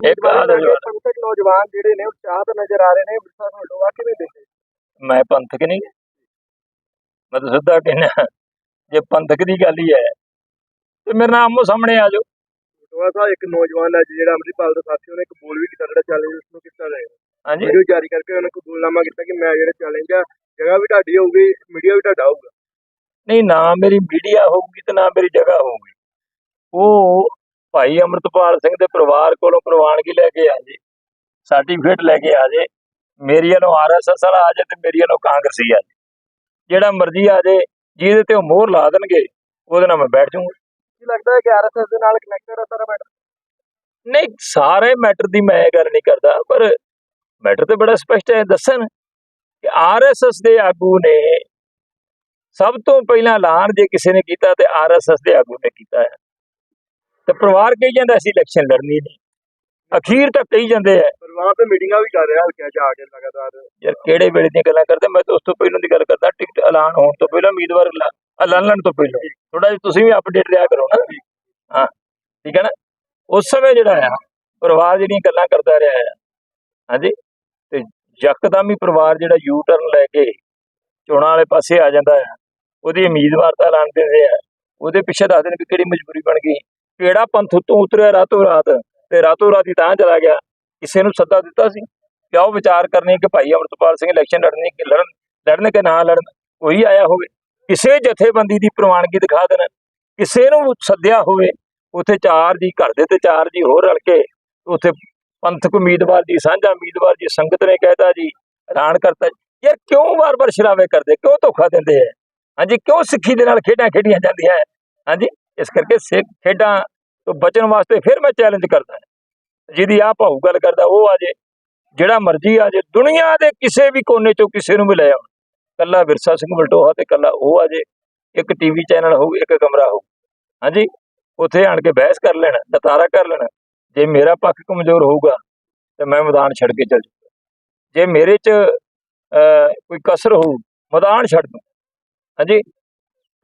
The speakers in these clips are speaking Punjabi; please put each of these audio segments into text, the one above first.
ਇੱਕ ਆਹ ਨੌਜਵਾਨ- ਪੰਥਕ ਨੌਜਵਾਨ ਜਿਹੜੇ ਨੇ ਉਤਸ਼ਾਹਤ ਨਜ਼ਰ ਆ ਰਹੇ ਨੇ ਵਿਰਸਾ ਸੰਡੋਆ ਕਿਵੇਂ ਦੇਖਦੇ? ਮੈਂ ਪੰਥਕ ਨਹੀਂ। ਮੈਂ ਤਾਂ ਸਿੱਧਾ ਕਹਿਣਾ ਜੇ ਪੰਥਕ ਦੀ ਗੱਲ ਹੀ ਹੈ ਤੇ ਮੇਰੇ ਨਾਲ ਆਮੋ ਸਾਹਮਣੇ ਆ ਜਾਓ। ਸੰਡੋਆ ਸਾਹਿਬ ਇੱਕ ਨੌਜਵਾਨ ਅੱਜ ਜਿਹੜਾ ਅੰਮ੍ਰਿਤਪਾਲ ਦਾ ਸਾਥੀ ਉਹਨੇ ਕਬੂਲ ਵੀ ਕੀਤਾ ਜਿਹੜਾ ਚੈਲੰਜ ਉਸ ਨੂੰ ਕੀਤਾ ਜਾਏਗਾ ਹਾਂਜੀ। ਵੀਡੀਓ ਜਾਰੀ ਕਰਕੇ ਉਹਨੇ ਕਬੂਲਨਾਮਾ ਕੀਤਾ ਕਿ ਮੈਂ ਜਿਹੜਾ ਚੈਲੰਜ ਆ ਜਗ੍ਹਾ ਵੀ ਤੁਹਾਡੀ ਹੋਊਗੀ ਮੀਡੀਆ ਵੀ ਤੁਹਾਡਾ ਹੋਊਗਾ। ਨਹੀਂ ਨਾ ਮੇਰੀ ਮੀਡੀਆ ਹੋਊਗੀ ਤੇ ਨਾ ਮੇਰੀ ਜਗ੍ਹਾ ਹੋਊਗੀ। ਉਹ ਭਾਈ ਅਮਰਤਪਾਲ ਸਿੰਘ ਦੇ ਪਰਿਵਾਰ ਕੋਲੋਂ ਪ੍ਰਵਾਨਗੀ ਲੈ ਕੇ ਆ ਜੇ। ਸਰਟੀਫਿਕੇਟ ਲੈ ਕੇ ਆ ਜੇ ਮੇਰੀ ਵੱਲੋਂ ਆਰਐਸਐਸ ਵਾਲਾ ਆ ਜੇ ਤੇ ਮੇਰੀ ਵੱਲੋਂ ਕਾਂਗਰਸੀ ਆ ਜੇ ਜਿਹੜਾ ਮਰਜ਼ੀ ਆ ਜੇ ਜਿਹਦੇ ਤੇ ਉਹ ਮੋਹਰ ਲਾ ਦੇਣਗੇ ਉਹਦੇ ਨਾਲ ਮੈਂ ਬੈਠ ਜਾਊਂਗਾ। ਕੀ ਲੱਗਦਾ ਹੈ ਕਿ ਆਰਐਸਐਸ ਦੇ ਨਾਲ ਕਨੈਕਟਡ ਹੈ ਸਾਰਾ ਮੈਟਰ ਨਹੀਂ ਸਾਰੇ ਮੈਟਰ ਦੀ ਮੈਂ ਗੱਲ ਨਹੀਂ ਕਰਦਾ ਪਰ ਮੈਟਰ ਤੇ ਬੜਾ ਸਪਸ਼ਟ ਹੈ ਦੱਸਣ ਕਿ ਆਰਐਸਐਸ ਦੇ ਆਗੂ ਨੇ ਸਭ ਤੋਂ ਪਹਿਲਾਂ ਐਲਾਨ ਜੇ ਕਿਸੇ ਨੇ ਕੀਤਾ ਤੇ ਆਰਐਸਐਸ ਦੇ ਆਗੂ ਨੇ ਕੀਤਾ ਹੈ। ਤੇ ਪਰਿਵਾਰ ਕਹੀ ਜਾਂਦਾ ਅਸੀਂ ਇਲੈਕਸ਼ਨ ਲੜਨੀ ਨਹੀਂ। ਅਖੀਰ ਤੱਕ ਕਹੀ ਜਾਂਦੇ ਆ। ਪਰਿਵਾਰ ਤੇ ਮੀਟਿੰਗਾਂ ਵੀ ਕਰ ਰਿਹਾ ਹਲਕਿਆਂ 'ਚ ਆ ਕੇ ਲਗਾਤਾਰ। ਯਾਰ ਕਿਹੜੇ ਵੇਲੇ ਦੀਆਂ ਗੱਲਾਂ ਕਰਦੇ ਮੈਂ ਤਾਂ ਉਸ ਤੋਂ ਪਹਿਲਾਂ ਦੀ ਗੱਲ ਕਰਦਾ ਟਿਕਟ ਐਲਾਨ ਹੋਣ ਤੋਂ ਪਹਿਲਾਂ ਉਮੀਦਵਾਰ ਐਲਾ- ਐਲਾਨਣ ਤੋਂ ਪਹਿਲਾਂ। ਥੋੜਾ ਜਿਹਾ ਤੁਸੀਂ ਵੀ ਅਪਡੇਟ ਰਿਹਾ ਕਰੋ ਨਾ। ਹਾਂ ਠੀਕ। ਹੈ ਨਾ? ਉਸ ਸਮੇਂ ਜਿਹੜਾ ਆ ਪਰਿਵਾਰ ਜਿਹੜੀਆਂ ਗੱਲਾਂ ਕਰਦਾ ਰਿਹਾ ਹੈ ਹਾਂਜੀ ਤੇ ਯਕਦਮ ਹੀ ਪਰਿਵਾਰ ਜਿਹੜਾ ਯੂ ਟਰਨ ਲੈ ਕੇ ਚੋਣਾਂ ਵਾਲੇ ਪਾਸੇ ਆ ਜਾਂਦਾ ਹੈ ਉਹਦੀ ਉਮੀਦਵਾਰਤਾ ਐਲਾਨ ਦਿੰਦੇ ਆ ਉਹਦੇ ਪਿੱਛੇ ਦੱਸਦੇ ਨੇ ਵੀ ਕਿਹੜੀ ਮਜਬੂਰੀ ਬਣ ਗਈ। ਕਿਹੜਾ ਪੰਥ ਉੱਤੋਂ ਉਤਰਿਆ ਰਾਤੋਂ ਰਾਤ ਤੇ ਰਾਤੋਂ ਰਾਤ ਹੀ ਤਾਂ ਚਲਾ ਗਿਆ? ਕਿਸੇ ਨੂੰ ਸੱਦਾ ਦਿੱਤਾ ਸੀ? ਕਿ ਆਓ ਵਿਚਾਰ ਕਰਨੀ ਕਿ ਭਾਈ ਅਮਰਤਪਾਲ ਸਿੰਘ ਇਲੈਕਸ਼ਨ ਲੜਨੀ ਕਿ ਲੜਨ ਲੜਨ ਕਿ ਨਾ ਲੜਨ? ਕੋਈ ਆਇਆ ਹੋਵੇ। ਕਿਸੇ ਜਥੇਬੰਦੀ ਦੀ ਪ੍ਰਵਾਨਗੀ ਦਿਖਾ ਦੇਣ। ਕਿਸੇ ਨੂੰ ਸੱਦਿਆ ਹੋਵੇ, ਉੱਥੇ ਚਾਰ ਜੀ ਘਰ ਦੇ ਤੇ ਚਾਰ ਜੀ ਹੋਰ ਰਲ ਕੇ ਉੱਥੇ ਪੰਥਕ ਉਮੀਦਵਾਰ ਜੀ, ਸਾਂਝਾ ਉਮੀਦਵਾਰ ਜੀ, ਸੰਗਤ ਨੇ ਕਹਿਤਾ ਜੀ, ਐਲਾਨ ਕਰਤਾ ਯਾਰ ਕਿਉਂ ਵਾਰ-ਵਾਰ ਸ਼ਰਾਵੇ ਕਰਦੇ? ਕਿਉਂ ਧੋਖਾ ਦਿੰਦੇ ਹੈ ਹਾਂਜੀ, ਕਿਉਂ ਸਿੱਖੀ ਦੇ ਨਾਲ ਖੇਡਾਂ ਖੇਡੀਆਂ ਜਾਂਦੀਆਂ ਹੈ ਹਾਂਜੀ ਇਸ ਕਰਕੇ ਸਿੱਖ ਖੇਡਾਂ ਤੋਂ ਬਚਣ ਵਾਸਤੇ ਫਿਰ ਮੈਂ ਚੈਲੰਜ ਕਰਦਾ ਜਿਹਦੀ ਆ ਭਾਊ ਗੱਲ ਕਰਦਾ, ਉਹ ਆ ਜੇ, ਜਿਹੜਾ ਮਰਜ਼ੀ ਆ ਜੇ, ਦੁਨੀਆ ਦੇ ਕਿਸੇ ਵੀ ਕੋਨੇ ਚੋਂ ਕਿਸੇ ਨੂੰ ਵੀ ਲੈ ਆਉਣ ਕੱਲਾ ਵਿਰਸਾ ਸਿੰਘ ਬਲਟੋਹਾ ਤੇ ਕੱਲਾ ਉਹ ਆ ਜੇ, ਇੱਕ ਟੀਵੀ ਚੈਨਲ ਹੋਊ, ਇੱਕ ਕਮਰਾ ਹੋਊ। ਹਾਂਜੀ, ਉੱਥੇ ਆਣ ਕੇ ਬਹਿਸ ਕਰ ਲੈਣ ਦਤਾਰਾ ਕਰ ਲੈਣ। ਜੇ ਮੇਰਾ ਪੱਖ ਕਮਜ਼ੋਰ ਹੋਊਗਾ, ਤੇ ਮੈਂ ਮੈਦਾਨ ਛੱਡ ਕੇ ਚੱਲ ਜਾਊਂਗਾ। ਜੇ ਮੇਰੇ 'ਚ ਕੋਈ ਕਸਰ ਹੋਊ, ਮੈਦਾਨ ਛੱਡ ਦੂੰ। ਹਾਂਜੀ,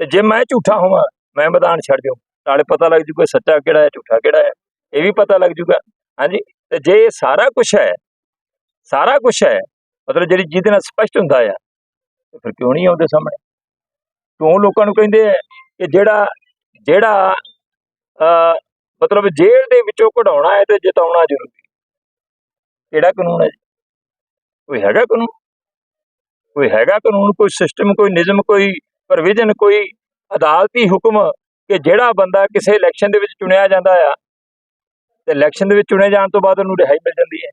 ਤੇ ਜੇ ਮੈਂ ਝੂਠਾ ਹੋਵਾਂ ਮੈਂ ਮੈਦਾਨ ਛੱਡ ਦਿਓ। ਨਾਲੇ ਪਤਾ ਲੱਗ ਜੂਗਾ ਸੱਚਾ ਕਿਹੜਾ ਹੈ, ਝੂਠਾ ਕਿਹੜਾ ਹੈ, ਇਹ ਵੀ ਪਤਾ ਲੱਗ ਜੂਗਾ। ਹਾਂਜੀ? ਤੇ ਜੇ ਸਾਰਾ ਕੁਝ ਹੈ, ਸਾਰਾ ਕੁਝ ਹੈ, ਮਤਲਬ ਜਿਹੜੀ ਜਿਹਦੇ ਨਾਲ ਸਪਸ਼ਟ ਹੁੰਦਾ ਆ ਫਿਰ ਕਿਉਂ ਨਹੀਂ ਆਉਂਦੇ ਸਾਹਮਣੇ? ਕਿਉਂ ਲੋਕਾਂ ਨੂੰ ਕਹਿੰਦੇ ਆ ਕਿ ਜਿਹੜਾ ਜਿਹੜਾ ਮਤਲਬ ਜੇਲ੍ਹ ਦੇ ਵਿੱਚੋਂ ਕਢਾਉਣਾ ਹੈ ਤੇ ਜਿਤਾਉਣਾ ਜ਼ਰੂਰੀ ਕਿਹੜਾ ਕਾਨੂੰਨ ਹੈ ਕੋਈ ਹੈਗਾ ਕਾਨੂੰਨ? ਕੋਈ ਹੈਗਾ ਕਾਨੂੰਨ, ਕੋਈ ਸਿਸਟਮ ਕੋਈ ਨਿਯਮ, ਕੋਈ ਪ੍ਰੋਵੀਜ਼ਨ ਕੋਈ ਅਦਾਲਤੀ ਹੁਕਮ ਕਿ ਜਿਹੜਾ ਬੰਦਾ ਕਿਸੇ ਇਲੈਕਸ਼ਨ ਦੇ ਵਿੱਚ ਚੁਣਿਆ ਜਾਂਦਾ ਆ, ਤੇ ਇਲੈਕਸ਼ਨ ਦੇ ਵਿੱਚ ਚੁਣੇ ਜਾਣ ਤੋਂ ਬਾਅਦ ਉਹਨੂੰ ਰਿਹਾਈ ਮਿਲ ਜਾਂਦੀ ਹੈ।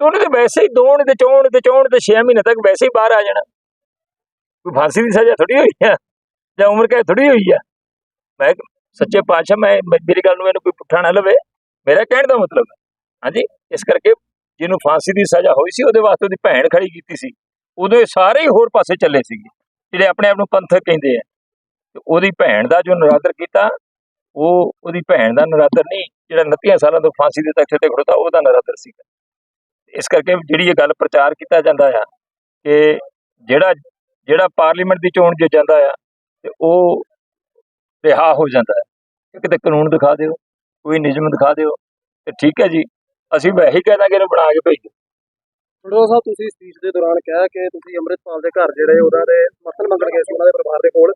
ਤੇ ਉਹਨੇ ਤਾਂ ਵੈਸੇ ਹੀ ਦੋਣ ਤੇ ਚੋਣ ਤੇ ਚੋਣ ਤੇ 6 ਮਹੀਨੇ ਤੱਕ ਵੈਸੇ ਹੀ ਬਾਹਰ ਆ ਜਾਣਾ। ਕੋਈ ਫਾਂਸੀ ਦੀ ਸਜ਼ਾ ਥੋੜੀ ਹੋਈ ਆ, ਜਾਂ ਉਮਰ ਕੈਦ ਥੋੜੀ ਹੋਈ ਆ। ਮੈਂ ਸੱਚੇ ਪਾਤਸ਼ਾਹ, ਮੈਂ ਮੇਰੀ ਗੱਲ ਨੂੰ ਇਹਨੂੰ ਕੋਈ ਪੁੱਠਾ ਨਾ ਲਵੇ। ਮੇਰਾ ਕਹਿਣ ਦਾ ਮਤਲਬ ਹਾਂਜੀ, ਇਸ ਕਰਕੇ ਜਿਹਨੂੰ ਫਾਂਸੀ ਦੀ ਸਜ਼ਾ ਹੋਈ ਸੀ, ਉਹਦੇ ਵਾਸਤੇ ਉਹਦੀ ਭੈਣ ਖੜੀ ਕੀਤੀ ਸੀ। ਉਦੋਂ ਇਹ ਸਾਰੇ ਹੀ ਹੋਰ ਪਾਸੇ ਚੱਲੇ ਸੀਗੇ, ਜਿਹੜੇ ਆਪਣੇ ਆਪ ਨੂੰ ਪੰਥਕ ਕਹਿੰਦੇ ਆ। ਤੇ ਉਹਦੀ ਭੈਣ ਦਾ ਜੋ ਨਰਾਦਰ ਕੀਤਾ, ਉਹ ਉਹਦੀ ਭੈਣ ਦਾ ਨਰਾਦਰ ਨਹੀਂ, ਜਿਹੜਾ 29 ਸਾਲਾਂ ਤੋਂ ਫਾਂਸੀ ਦੇ ਤਖਤੇ ਤੇ ਖੜੋਤਾ, ਉਹਦਾ ਨਰਾਦਰ ਸੀਗਾ। ਇਸ ਕਰਕੇ ਜਿਹੜੀ ਇਹ ਗੱਲ ਪ੍ਰਚਾਰ ਕੀਤਾ ਜਾਂਦਾ ਆ ਕਿ ਜਿਹੜਾ ਜਿਹੜਾ ਪਾਰਲੀਮੈਂਟ ਦੀ ਚੋਣ ਜਿੱਤ ਜਾਂਦਾ ਆ, ਤੇ ਉਹ ਰਿਹਾ ਹੋ ਜਾਂਦਾ ਹੈ ਕਿਤੇ ਕਾਨੂੰਨ ਦਿਖਾ ਦਿਓ, ਕੋਈ ਨਿਯਮ ਦਿਖਾ ਦਿਓ, ਤੇ ਠੀਕ ਹੈ ਜੀ, ਅਸੀਂ ਵੈਸੇ ਕਹਿ ਦਾਂਗੇ ਇਹਨੂੰ ਬਣਾ ਕੇ ਭੇਜੋ ਥੋੜਾ ਸਾਹਿਬ, ਤੁਸੀਂ ਸਪੀਚ ਦੇ ਦੌਰਾਨ ਕਿਹਾ ਕਿ ਤੁਸੀਂ ਅੰਮ੍ਰਿਤਪਾਲ ਦੇ ਘਰ ਜਿਹੜੇ ਉਹਨਾਂ ਦੇ ਸਮਰਥਨ ਮੰਗਣ ਗਏ ਸੀ, ਉਹਨਾਂ ਦੇ ਪਰਿਵਾਰ ਦੇ ਕੋਲ।